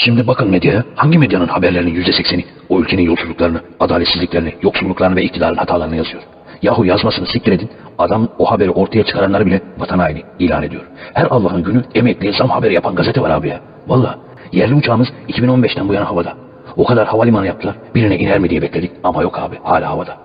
Şimdi bakın medyaya hangi medyanın haberlerinin yüzde sekseni o ülkenin yolsuzluklarını, adaletsizliklerini, yoksulluklarını ve iktidarın hatalarını yazıyor. Yahu yazmasını siktir edin. Adam o haberi ortaya çıkaranları bile vatan haini ilan ediyor. Her Allah'ın günü emekli zam haberi yapan gazete var abi ya. Valla yerli uçağımız 2015'ten bu yana havada. O kadar havalimanı yaptılar. Birine iner mi diye bekledik ama yok abi hala havada.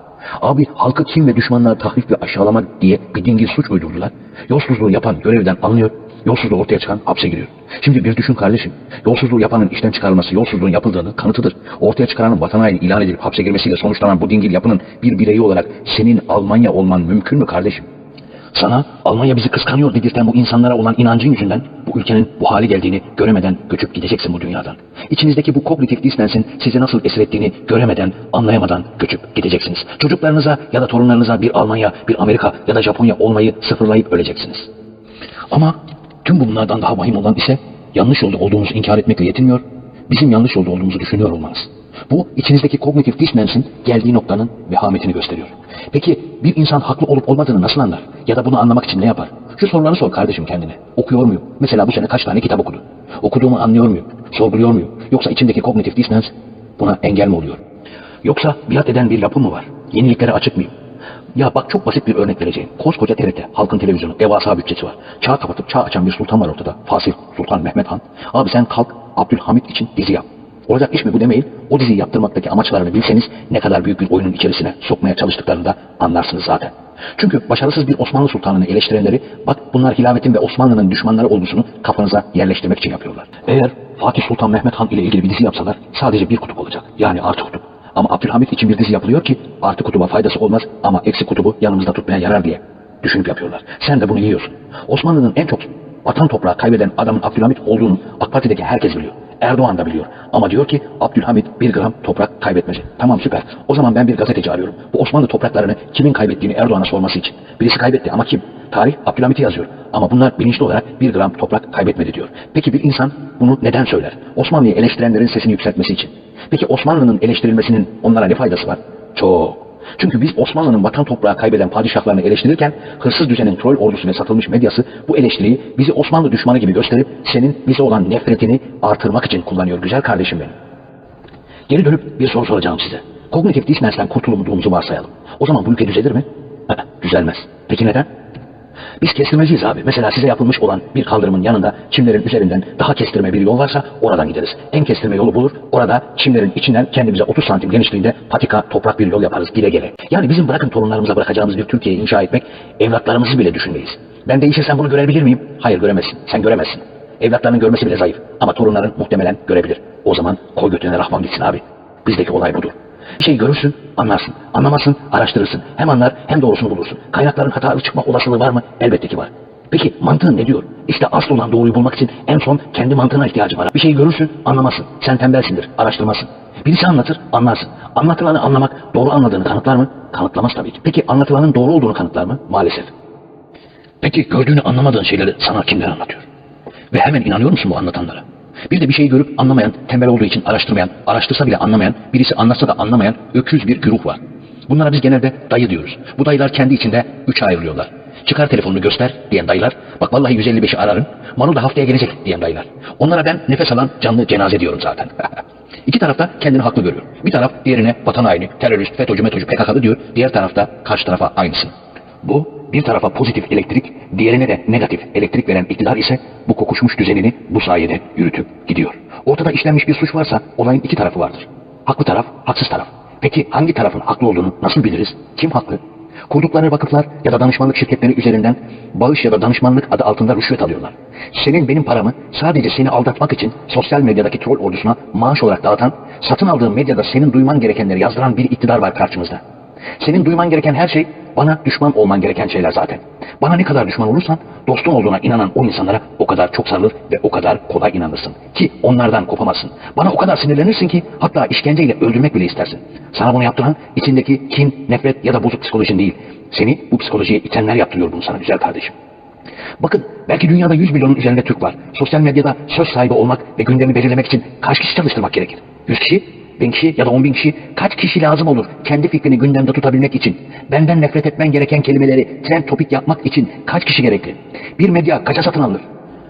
Abi halkı kim ve düşmanlar tahrip ve aşağılama diye bir dingil suç uydurdular. Yolsuzluğu yapan görevden alınıyor. Yolsuzluğu ortaya çıkan hapse giriyor. Şimdi bir düşün kardeşim. Yolsuzluğu yapanın işten çıkarılması yolsuzluğun yapıldığının kanıtıdır. Ortaya çıkaranın vatan haini ilan edilip hapse girmesiyle sonuçlanan bu dingil yapının bir bireyi olarak senin Almanya olman mümkün mü kardeşim? Sana Almanya bizi kıskanıyor dedirten bu insanlara olan inancın yüzünden bu ülkenin bu hale geldiğini göremeden göçüp gideceksin bu dünyadan. İçinizdeki bu kognitif dissensin sizi nasıl esir ettiğini göremeden, anlayamadan göçüp gideceksiniz. Çocuklarınıza ya da torunlarınıza bir Almanya, bir Amerika ya da Japonya olmayı sıfırlayıp öleceksiniz. Ama tüm bunlardan daha vahim olan ise yanlış yolda olduğumuzu inkar etmekle yetinmiyor, bizim yanlış yolda olduğumuzu düşünüyor olmanız. Bu içinizdeki kognitif dissonance'in geldiği noktanın vehametini gösteriyor. Peki bir insan haklı olup olmadığını nasıl anlar? Ya da bunu anlamak için ne yapar? Şu soruları sor kardeşim kendine. Okuyor muyum? Mesela bu sene kaç tane kitap okudun? Okuduğumu anlıyor muyum? Sorguluyor muyum? Yoksa içimdeki kognitif dissonance buna engel mi oluyor? Yoksa biat eden bir yapı mı var? Yeniliklere açık mıyım? Ya bak çok basit bir örnek vereceğim. Koskoca TRT, halkın televizyonu, devasa bütçesi var. Çağ kapatıp çağ açan bir sultan var ortada. Fasih Sultan Mehmet Han. Abi sen kalk Abdülhamit için dizi yap. Olacak iş mi bu demeyin. O diziyi yaptırmaktaki amaçlarını bilseniz ne kadar büyük bir oyunun içerisine sokmaya çalıştıklarını da anlarsınız zaten. Çünkü başarısız bir Osmanlı sultanını eleştirenleri bak bunlar hilafetin ve Osmanlı'nın düşmanları olgusunu kafanıza yerleştirmek için yapıyorlar. Eğer Fatih Sultan Mehmet Han ile ilgili bir dizi yapsalar sadece bir kutup olacak. Yani artı kutup. Ama Abdülhamit için bir dizi yapılıyor ki artı kutuba faydası olmaz ama eksi kutubu yanımızda tutmaya yarar diye düşünüp yapıyorlar. Sen de bunu yiyorsun. Osmanlı'nın en çok vatan toprağı kaybeden adamın Abdülhamit olduğunu AK Parti'deki herkes biliyor. Erdoğan da biliyor. Ama diyor ki Abdülhamit bir gram toprak kaybetmedi. Tamam süper. O zaman ben bir gazeteci arıyorum. Bu Osmanlı topraklarını kimin kaybettiğini Erdoğan'a sorması için. Birisi kaybetti ama kim? Tarih Abdülhamit'i yazıyor. Ama bunlar bilinçli olarak bir gram toprak kaybetmedi diyor. Peki bir insan bunu neden söyler? Osmanlı'yı eleştirenlerin sesini yükseltmesi için. Peki Osmanlı'nın eleştirilmesinin onlara ne faydası var? Çok. Çünkü biz Osmanlı'nın vatan toprağı kaybeden padişahlarını eleştirirken hırsız düzenin troll ordusu ve satılmış medyası bu eleştiriyi bizi Osmanlı düşmanı gibi gösterip senin bize olan nefretini artırmak için kullanıyor güzel kardeşim benim. Geri dönüp bir soru soracağım size. Kognitif dissonance'den kurtulduğumuzu varsayalım. O zaman bu ülke düzelir mi? Düzelmez. Peki neden? Biz kestirmeciyiz abi. Mesela size yapılmış olan bir kaldırımın yanında çimlerin üzerinden daha kestirme bir yol varsa oradan gideriz. En kestirme yolu bulur. Orada çimlerin içinden kendimize 30 santim genişliğinde patika toprak bir yol yaparız gire gele. Yani bizim bırakın torunlarımıza bırakacağımız bir Türkiye'yi inşa etmek evlatlarımızı bile düşünmeyiz. Ben değişirsem bunu görebilir miyim? Hayır göremezsin. Sen göremezsin. Evlatlarının görmesi bile zayıf. Ama torunların muhtemelen görebilir. O zaman koy götüne rahman gitsin abi. Bizdeki olay budur. Bir şey görürsün, anlarsın. Anlamazsın, araştırırsın. Hem anlar hem doğrusunu bulursun. Kaynakların hatalı çıkma olasılığı var mı? Elbette ki var. Peki mantığın ne diyor? İşte asıl olan doğruyu bulmak için en son kendi mantığına ihtiyacı var. Bir şeyi görürsün, anlamazsın. Sen tembelsindir, araştırmazsın. Birisi anlatır, anlarsın. Anlatılanı anlamak doğru anladığını kanıtlar mı? Kanıtlamaz tabii ki. Peki anlatılanın doğru olduğunu kanıtlar mı? Maalesef. Peki gördüğünü anlamadığın şeyleri sana kimler anlatıyor? Ve hemen inanıyor musun bu anlatanlara? Bir de bir şeyi görüp anlamayan, tembel olduğu için araştırmayan, araştırsa bile anlamayan, birisi anlatsa da anlamayan öküz bir güruh var. Bunlara biz genelde dayı diyoruz. Bu dayılar kendi içinde üçe ayrılıyorlar. Çıkar telefonunu göster diyen dayılar. Bak vallahi 155'i ararım. Manu da haftaya gelecek diyen dayılar. Onlara ben nefes alan canlı cenaze diyorum zaten. İki tarafta kendini haklı görüyor. Bir taraf diğerine vatan haini, terörist, FETÖ'cü, METÖ'cü, PKK'lı diyor. Diğer tarafta karşı tarafa aynısın. Bu bir tarafa pozitif elektrik, diğerine de negatif elektrik veren iktidar ise bu kokuşmuş düzenini bu sayede yürütüp gidiyor. Ortada işlenmiş bir suç varsa olayın iki tarafı vardır. Haklı taraf, haksız taraf. Peki hangi tarafın haklı olduğunu nasıl biliriz? Kim haklı? Kurdukları vakıflar ya da danışmanlık şirketleri üzerinden bağış ya da danışmanlık adı altında rüşvet alıyorlar. Senin benim paramı sadece seni aldatmak için sosyal medyadaki troll ordusuna maaş olarak dağıtan, satın aldığın medyada senin duyman gerekenleri yazdıran bir iktidar var karşımızda. Senin duyman gereken her şey bana düşman olman gereken şeyler zaten. Bana ne kadar düşman olursan dostun olduğuna inanan o insanlara o kadar çok sarılır ve o kadar kolay inanırsın. Ki onlardan kopamazsın. Bana o kadar sinirlenirsin ki hatta işkenceyle öldürmek bile istersin. Sana bunu yaptıran içindeki kin, nefret ya da bozuk psikolojin değil. Seni bu psikolojiye itenler yaptırıyor bunu sana güzel kardeşim. Bakın belki dünyada 100 milyonun üzerinde Türk var. Sosyal medyada söz sahibi olmak ve gündemi belirlemek için kaç kişi çalıştırmak gerekir? 100 kişi, 1000 kişi ya da 10 bin kişi kaç kişi lazım olur kendi fikrini gündemde tutabilmek için? Benden nefret etmen gereken kelimeleri trend topik yapmak için kaç kişi gerekli? Bir medya kaça satın alınır?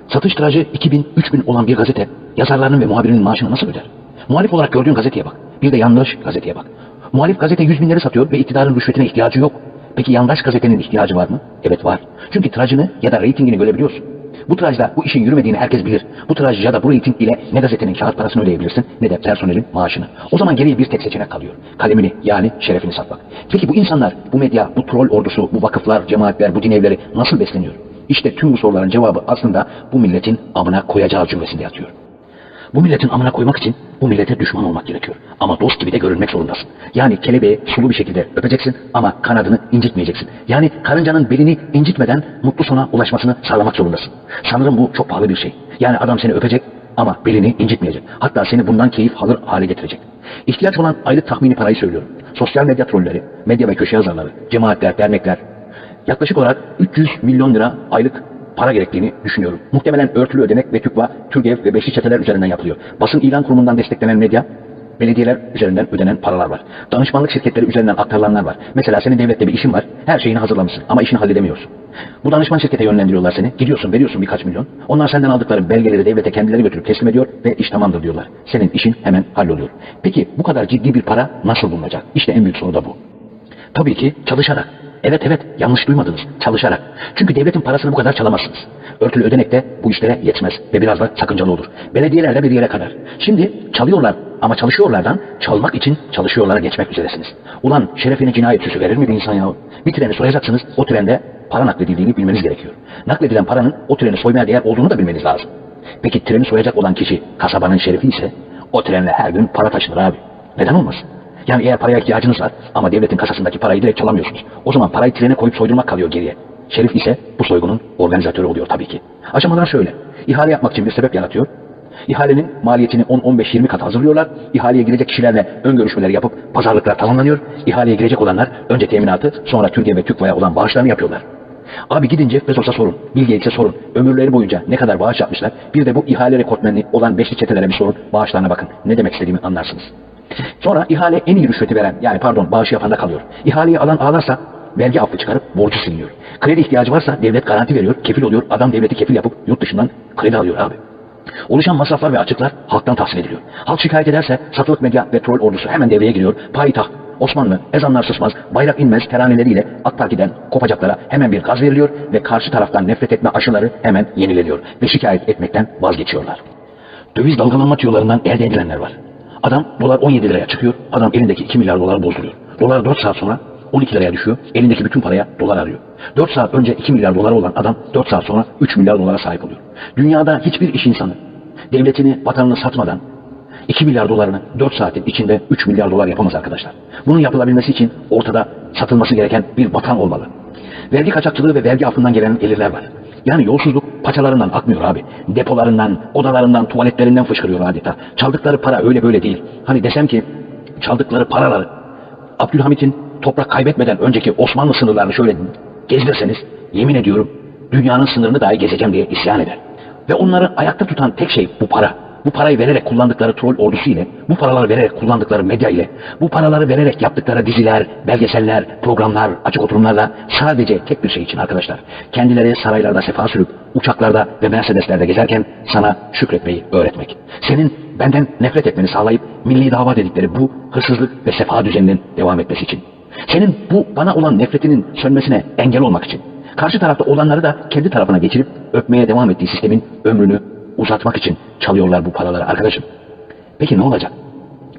Satış tirajı 2000, 3000 olan bir gazete yazarlarının ve muhabirinin maaşını nasıl öder? Muhalif olarak gördüğün gazeteye bak. Bir de yandaş gazeteye bak. Muhalif gazete 100 binleri satıyor ve iktidarın rüşvetine ihtiyacı yok. Peki yandaş gazetenin ihtiyacı var mı? Evet var. Çünkü tirajını ya da reytingini görebiliyorsun. Bu tirajda bu işin yürümediğini herkes bilir. Bu tiraj ya da bu reyting ile ne gazetenin kağıt parasını ödeyebilirsin ne de personelin maaşını. O zaman geriye bir tek seçenek kalıyor. Kalemini yani şerefini satmak. Peki bu insanlar, bu medya, bu troll ordusu, bu vakıflar, cemaatler, bu din evleri nasıl besleniyor? İşte tüm bu soruların cevabı aslında bu milletin amına koyacağı cümlesinde yatıyor. Bu milletin amına koymak için bu millete düşman olmak gerekiyor. Ama dost gibi de görünmek zorundasın. Yani kelebeği sulu bir şekilde öpeceksin ama kanadını incitmeyeceksin. Yani karıncanın belini incitmeden mutlu sona ulaşmasını sağlamak zorundasın. Sanırım bu çok pahalı bir şey. Yani adam seni öpecek ama belini incitmeyecek. Hatta seni bundan keyif alır hale getirecek. İhtiyaç olan aylık tahmini parayı söylüyorum. Sosyal medya trolleri, medya ve köşe yazarları, cemaatler, dernekler, yaklaşık olarak 300 milyon lira aylık para gerektiğini düşünüyorum. Muhtemelen örtülü ödenek ve TÜKVA, TÜRGEV ve beşli çeteler üzerinden yapılıyor. Basın ilan kurumundan desteklenen medya, belediyeler üzerinden ödenen paralar var. Danışmanlık şirketleri üzerinden aktarılanlar var. Mesela senin devlette bir işin var, her şeyini hazırlamışsın ama işini halledemiyorsun. Bu danışman şirkete yönlendiriyorlar seni. Gidiyorsun, veriyorsun birkaç milyon. Onlar senden aldıkları belgeleri devlete kendileri götürüp teslim ediyor ve iş tamamdır diyorlar. Senin işin hemen halloluyor. Peki bu kadar ciddi bir para nasıl bulunacak? İşte en büyük soru da bu. Tabii ki çalışarak. Evet evet yanlış duymadınız. Çalışarak. Çünkü devletin parasını bu kadar çalamazsınız. Örtülü ödenek de bu işlere yetmez ve biraz da sakıncalı olur. Belediyelerle bir yere kadar. Şimdi çalıyorlar ama çalışıyorlardan çalmak için çalışıyorlara geçmek üzeresiniz. Ulan şerefine cinayet süsü verir mi bir insan ya? Bir treni soyacaksınız o trende para nakledildiğini bilmeniz gerekiyor. Nakledilen paranın o treni soymaya değer olduğunu da bilmeniz lazım. Peki treni soyacak olan kişi kasabanın şerifi ise o trenle her gün para taşınır abi. Neden olmasın? Yani eğer paraya ihtiyacınız var ama devletin kasasındaki parayı direkt çalamıyorsunuz. O zaman parayı trene koyup soydurmak kalıyor geriye. Şerif ise bu soygunun organizatörü oluyor tabii ki. Aşamalar şöyle. İhale yapmak için bir sebep yaratıyor. İhalenin maliyetini 10-15-20 kat hazırlıyorlar. İhaleye girecek kişilerle ön görüşmeler yapıp pazarlıklar tamamlanıyor. İhaleye girecek olanlar önce teminatı sonra Türkiye ve TÜKVA'ya olan bağışlarını yapıyorlar. Abi gidin Jeff Bezos'a sorun, Bill Gates'e sorun. Ömürleri boyunca ne kadar bağış yapmışlar. Bir de bu ihale rekortmeni olan beşli çetelere bir sorun. Bağışlarına bakın. Ne demek istediğimi anlarsınız. Sonra ihale en iyi rüşveti veren yani pardon bağışı yapanda kalıyor. İhaleyi alan ağlarsa vergi affı çıkarıp borcu siliniyor. Kredi ihtiyacı varsa devlet garanti veriyor, kefil oluyor. Adam devleti kefil yapıp yurt dışından kredi alıyor abi. Oluşan masraflar ve açıklar halktan tahsil ediliyor. Halk şikayet ederse satılık medya ve troll ordusu hemen devreye giriyor. Payitaht, Osmanlı, ezanlar susmaz, bayrak inmez teraneleriyle AK Parti'den kopacaklara hemen bir gaz veriliyor ve karşı taraftan nefret etme aşıları hemen yenileniyor ve şikayet etmekten vazgeçiyorlar. Döviz dalgalanma tüyolarından elde edilenler var. Adam dolar 17 liraya çıkıyor, adam elindeki 2 milyar doları bozduruyor. Dolar 4 saat sonra 12 liraya düşüyor, elindeki bütün paraya dolar arıyor. 4 saat önce 2 milyar doları olan adam 4 saat sonra 3 milyar dolara sahip oluyor. Dünyada hiçbir iş insanı devletini, vatanını satmadan 2 milyar dolarını 4 saatin içinde 3 milyar dolar yapamaz arkadaşlar. Bunun yapılabilmesi için ortada satılması gereken bir vatan olmalı. Vergi kaçakçılığı ve vergi affından gelen gelirler var. Yani yolsuzluk paçalarından akmıyor abi. Depolarından, odalarından, tuvaletlerinden fışkırıyor adeta. Çaldıkları para öyle böyle değil. Hani desem ki çaldıkları paraları Abdülhamit'in toprak kaybetmeden önceki Osmanlı sınırlarını şöyle gezdirseniz yemin ediyorum dünyanın sınırını dahi gezeceğim diye isyan eder. Ve onları ayakta tutan tek şey bu para. Bu parayı vererek kullandıkları troll ordusu ile, bu paraları vererek kullandıkları medya ile, bu paraları vererek yaptıkları diziler, belgeseller, programlar, açık oturumlarla sadece tek bir şey için arkadaşlar. Kendileri saraylarda sefa sürüp, uçaklarda ve Mercedes'lerde gezerken sana şükretmeyi öğretmek. Senin benden nefret etmeni sağlayıp milli dava dedikleri bu hırsızlık ve sefa düzeninin devam etmesi için. Senin bu bana olan nefretinin sönmesine engel olmak için. Karşı tarafta olanları da kendi tarafına geçirip öpmeye devam ettiği sistemin ömrünü uzatmak için çalıyorlar bu paraları arkadaşım. Peki ne olacak?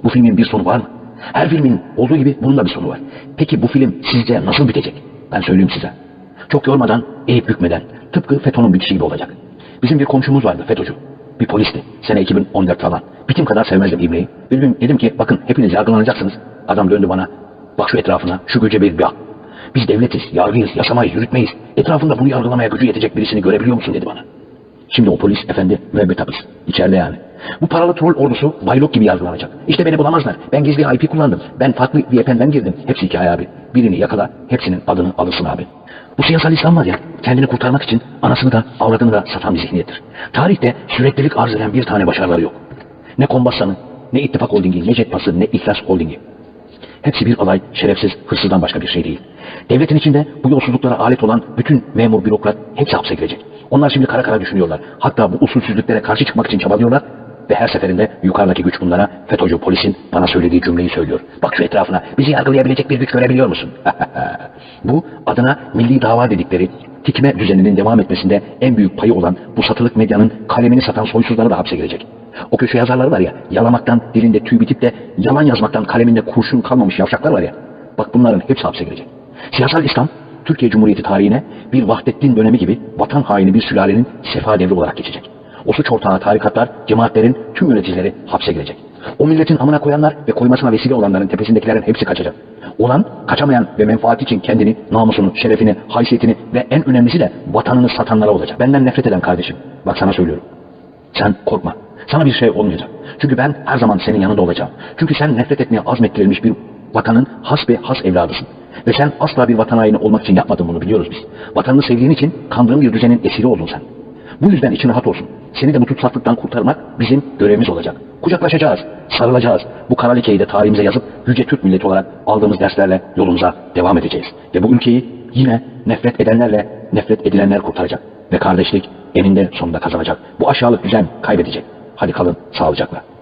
Bu filmin bir sonu var mı? Her filmin olduğu gibi bunun da bir sonu var. Peki bu film sizce nasıl bitecek? Ben söyleyeyim size. Çok yormadan, eğip bükmeden, tıpkı FETÖ'nün bitişi gibi olacak. Bizim bir komşumuz vardı FETÖ'cü. Bir polisti. Sene 2014 falan. Bitim kadar sevmezdim İbne'yi. Bir gün dedim ki bakın hepiniz yargılanacaksınız. Adam döndü bana. Bak şu etrafına, şu güce bir bak. Biz devletiz, yargıyız, yasamayız, yürütmeyiz. Etrafında bunu yargılamaya gücü yetecek birisini görebiliyor musun dedi bana. Şimdi o polis efendi müebbet hapis. İçeride yani. Bu paralı troll ordusu baylok gibi yargılanacak. İşte beni bulamazlar. Ben gizli IP kullandım. Ben farklı VPN'den girdim. Hepsi hikaye abi. Birini yakala, hepsinin adını alırsın abi. Bu siyasal İslam var ya, kendini kurtarmak için anasını da avradını da satan bir zihniyettir. Tarihte süreklilik arz eden bir tane başarıları yok. Ne Kombassa'nın, ne İttifak Holding'i, ne Jetpas'ı, ne İhlas Holding'i. Hepsi bir alay, şerefsiz, hırsızdan başka bir şey değil. Devletin içinde bu yolsuzluklara alet olan bütün memur, bürokrat hepsi hapse girecek. Onlar şimdi kara kara düşünüyorlar. Hatta bu usulsüzlüklere karşı çıkmak için çabalıyorlar. Ve her seferinde yukarıdaki güç bunlara FETÖ'cü polisin bana söylediği cümleyi söylüyor. Bak şu etrafına bizi yargılayabilecek bir güç görebiliyor musun? bu adına milli dava dedikleri hikme düzeninin devam etmesinde en büyük payı olan bu satılık medyanın kalemini satan soysuzları da hapse girecek. O köşe yazarları var ya, yalamaktan dilinde tüy bitip de yalan yazmaktan kaleminde kurşun kalmamış yavşaklar var ya. Bak bunların hepsi hapse girecek. Siyasal İslam, Türkiye Cumhuriyeti tarihine bir Vahdettin dönemi gibi vatan haini bir sülalenin sefa devri olarak geçecek. O suç ortağı tarikatlar, cemaatlerin tüm yöneticileri hapse girecek. O milletin amına koyanlar ve koymasına vesile olanların tepesindekilerin hepsi kaçacak. Olan, kaçamayan ve menfaati için kendini, namusunu, şerefini, haysiyetini ve en önemlisi de vatanını satanlara olacak. Benden nefret eden kardeşim, bak sana söylüyorum. Sen korkma. Sana bir şey olmayacak. Çünkü ben her zaman senin yanında olacağım. Çünkü sen nefret etmeye azmettirilmiş bir vatanın has ve has evladısın. Ve sen asla bir vatan haini olmak için yapmadın bunu biliyoruz biz. Vatanını sevdiğin için kandığın bir düzenin esiri oldun sen. Bu yüzden için rahat olsun. Seni de bu tutsaklıktan kurtarmak bizim görevimiz olacak. Kucaklaşacağız, sarılacağız. Bu kara lekeyi de tarihimize yazıp yüce Türk milleti olarak aldığımız derslerle yolumuza devam edeceğiz. Ve bu ülkeyi yine nefret edenlerle nefret edilenler kurtaracak. Ve kardeşlik eninde sonunda kazanacak. Bu aşağılık düzen kaybedecek. Hadi kalın sağlıcakla.